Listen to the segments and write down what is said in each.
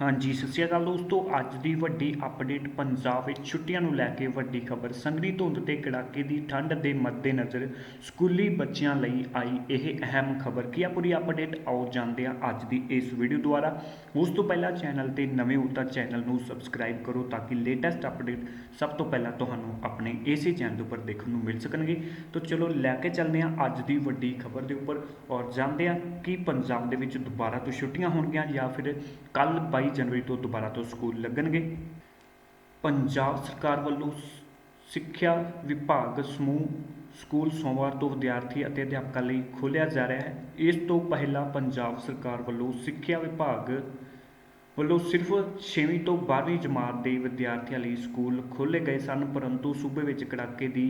ਹਾਂਜੀ, ਸਤਿ ਸ਼੍ਰੀ ਅਕਾਲ ਦੋਸਤੋ। ਅੱਜ ਦੀ ਵੱਡੀ ਅਪਡੇਟ ਪੰਜਾਬ ਵਿੱਚ ਛੁੱਟੀਆਂ ਨੂੰ ਲੈ ਕੇ ਵੱਡੀ ਖਬਰ। ਸੰਘਣੀ ਧੁੰਦ ਤੇ ਕੜਾਕੇ ਦੀ ਠੰਡ ਦੇ ਮੱਦੇਨਜ਼ਰ ਸਕੂਲੀ ਬੱਚਿਆਂ ਲਈ ਆਈ ਇਹ ਅਹਿਮ ਖਬਰ। ਕੀ ਆ ਪੂਰੀ ਅਪਡੇਟ ਆਓ ਜਾਂਦੇ ਹਾਂ ਅੱਜ ਦੀ ਇਸ ਵੀਡੀਓ ਦੁਆਰਾ। ਉਸ ਤੋਂ ਪਹਿਲਾਂ ਚੈਨਲ ਤੇ ਨਵੇਂ ਹੋ ਤਾਂ ਚੈਨਲ ਨੂੰ ਸਬਸਕ੍ਰਾਈਬ ਕਰੋ ਤਾਂ ਕਿ ਲੇਟੈਸਟ ਅਪਡੇਟ ਸਭ ਤੋਂ ਪਹਿਲਾਂ ਤੁਹਾਨੂੰ ਆਪਣੇ ਇਸੇ ਚੈਨਲ ਦੇ ਉੱਪਰ ਦੇਖਣ ਨੂੰ ਮਿਲ ਸਕਣਗੇ। ਤਾਂ ਚਲੋ ਲੈ ਕੇ ਚੱਲਦੇ ਹਾਂ ਅੱਜ ਦੀ ਵੱਡੀ ਖਬਰ ਦੇ ਉੱਪਰ। ਔਰ ਜਾਣਦੇ ਹਾਂ ਕਿ ਪੰਜਾਬ ਦੇ ਵਿੱਚ ਦੁਬਾਰਾ ਤੋਂ ਛੁੱਟੀਆਂ ਹੋਣਗੀਆਂ ਜਾਂ ਫਿਰ ਕੱਲ 22 ਜਨਵਰੀ ਤੋਂ ਦੁਬਾਰਾ ਤੋਂ ਸਕੂਲ ਲੱਗਣਗੇ। ਪੰਜਾਬ ਸਰਕਾਰ ਵੱਲੋਂ ਸਿੱਖਿਆ ਵਿਭਾਗ ਸਮੂਹ ਸਕੂਲ ਸੋਮਵਾਰ ਤੋਂ ਵਿਦਿਆਰਥੀ ਅਤੇ ਅਧਿਆਪਕਾਂ ਲਈ ਖੋਲ੍ਹਿਆ ਜਾ ਰਿਹਾ ਹੈ। ਇਸ ਤੋਂ ਪਹਿਲਾਂ ਪੰਜਾਬ ਸਰਕਾਰ ਵੱਲੋਂ ਸਿੱਖਿਆ ਵਿਭਾਗ ਵੱਲੋਂ ਸਿਰਫ 6ਵੀਂ ਤੋਂ 12ਵੀਂ ਜਮਾਤ ਦੇ ਵਿਦਿਆਰਥੀਆਂ ਲਈ ਸਕੂਲ ਖੋਲ੍ਹੇ ਗਏ ਸਨ, ਪਰੰਤੂ ਸੂਬੇ ਵਿੱਚ ਕੜਾਕੇ ਦੀ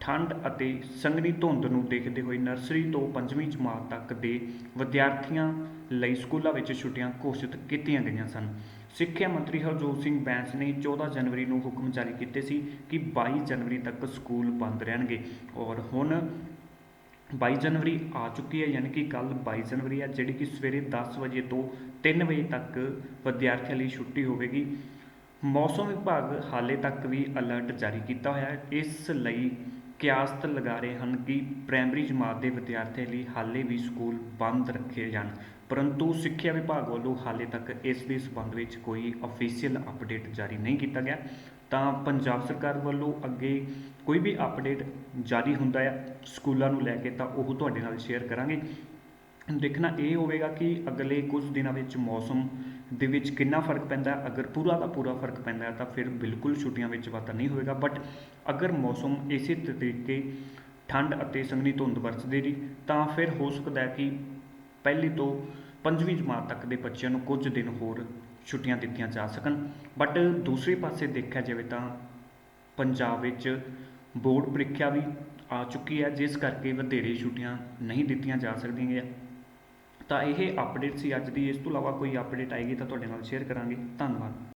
ਠੰਡ ਅਤੇ ਸੰਘਣੀ ਧੁੰਦ ਨੂੰ ਦੇਖਦੇ ਹੋਏ ਨਰਸਰੀ ਤੋਂ 5ਵੀਂ ਜਮਾਤ ਤੱਕ ਦੇ ਵਿਦਿਆਰਥੀਆਂ ਲਈ ਸਕੂਲਾਂ ਵਿੱਚ ਛੁੱਟੀਆਂ ਘੋਸ਼ਿਤ ਕੀਤੀਆਂ ਗਈਆਂ ਸਨ। ਸਿੱਖਿਆ ਮੰਤਰੀ ਹਰਜੋਤ ਸਿੰਘ ਬੈਂਸ ਨੇ 14 ਜਨਵਰੀ ਨੂੰ ਹੁਕਮ ਜਾਰੀ ਕੀਤੇ ਸੀ ਕਿ 22 ਜਨਵਰੀ ਤੱਕ ਸਕੂਲ ਬੰਦ ਰਹਿਣਗੇ ਔਰ ਹੁਣ 22 ਜਨਵਰੀ ਆ ਚੁੱਕੀ ਹੈ, ਯਾਨੀ ਕਿ ਕੱਲ 22 ਜਨਵਰੀ ਹੈ, ਜਿਹੜੀ ਕਿ ਸਵੇਰੇ 10 ਵਜੇ ਤੋਂ 3 ਵਜੇ ਤੱਕ ਵਿਦਿਆਰਥੀਆਂ ਲਈ ਛੁੱਟੀ ਹੋਵੇਗੀ। ਮੌਸਮ ਵਿਭਾਗ ਹਾਲੇ ਤੱਕ ਵੀ ਅਲਰਟ ਜਾਰੀ ਕੀਤਾ ਹੋਇਆ ਹੈ। ਇਸ ਲਈ ਕਿਆਸਤ ਲਗਾ ਰਹੇ ਹਨ ਕਿ ਪ੍ਰਾਇਮਰੀ ਜਮਾਤ ਦੇ ਵਿਦਿਆਰਥੀਆਂ ਲਈ ਹਾਲੇ ਵੀ ਸਕੂਲ ਬੰਦ ਰੱਖੇ ਜਾਣ। ਪਰੰਤੂ ਸਿੱਖਿਆ ਵਿਭਾਗ ਵੱਲੋਂ ਹਾਲੇ ਤੱਕ ਇਸ ਦੇ ਸਬੰਧ ਵਿੱਚ ਕੋਈ ਅਫੀਸ਼ੀਅਲ ਅਪਡੇਟ ਜਾਰੀ ਨਹੀਂ ਕੀਤਾ ਗਿਆ। ਤਾਂ ਪੰਜਾਬ ਸਰਕਾਰ ਵੱਲੋਂ ਅੱਗੇ ਕੋਈ ਵੀ ਅਪਡੇਟ ਜਾਰੀ ਹੁੰਦਾ ਹੈ ਸਕੂਲਾਂ ਨੂੰ ਲੈ ਕੇ ਤਾਂ ਉਹ ਤੁਹਾਡੇ ਨਾਲ ਸ਼ੇਅਰ ਕਰਾਂਗੇ। ਦੇਖਣਾ ਇਹ ਹੋਵੇਗਾ ਕਿ ਅਗਲੇ ਕੁਝ ਦਿਨਾਂ ਵਿੱਚ ਮੌਸਮ ਦੇ ਵਿੱਚ ਕਿੰਨਾ ਫ਼ਰਕ ਪੈਂਦਾ, ਅਗਰ ਪੂਰਾ ਦਾ ਪੂਰਾ ਫ਼ਰਕ ਪੈਂਦਾ ਤਾਂ ਫਿਰ ਬਿਲਕੁਲ ਛੁੱਟੀਆਂ ਵਿੱਚ ਵਾਧਾ ਨਹੀਂ ਹੋਵੇਗਾ ਬਟ ਅਗਰ ਮੌਸਮ ਇਸੇ ਤਰੀਕੇ ਠੰਡ ਅਤੇ ਸੰਘਣੀ ਧੁੰਦ ਵਰਤਦੇ ਰਹੀ, ਤਾਂ ਫਿਰ ਹੋ ਸਕਦਾ ਹੈ ਕਿ ਪਹਿਲੀ ਤੋਂ ਪੰਜਵੀਂ ਜਮਾਤ ਤੱਕ ਦੇ ਬੱਚਿਆਂ ਨੂੰ ਕੁਝ ਦਿਨ ਹੋਰ ਛੁੱਟੀਆਂ ਦਿੱਤੀਆਂ ਜਾ ਸਕਣ। ਬਟ ਦੂਸਰੇ ਪਾਸੇ ਦੇਖਿਆ ਜਾਵੇ ਤਾਂ ਪੰਜਾਬ ਵਿੱਚ ਬੋਰਡ ਪ੍ਰੀਖਿਆ ਵੀ ਆ ਚੁੱਕੀ ਹੈ, ਜਿਸ ਕਰਕੇ ਵਧੇਰੇ ਛੁੱਟੀਆਂ ਨਹੀਂ ਦਿੱਤੀਆਂ ਜਾ ਸਕਦੀਆਂ। ਤਾਂ ਇਹ ਅਪਡੇਟ ਸੀ ਅੱਜ ਦੀ। ਇਸ ਤੋਂ ਇਲਾਵਾ ਕੋਈ ਅਪਡੇਟ ਆਏਗੀ ਤਾਂ ਤੁਹਾਡੇ ਨਾਲ ਸ਼ੇਅਰ ਕਰਾਂਗੇ। ਧੰਨਵਾਦ।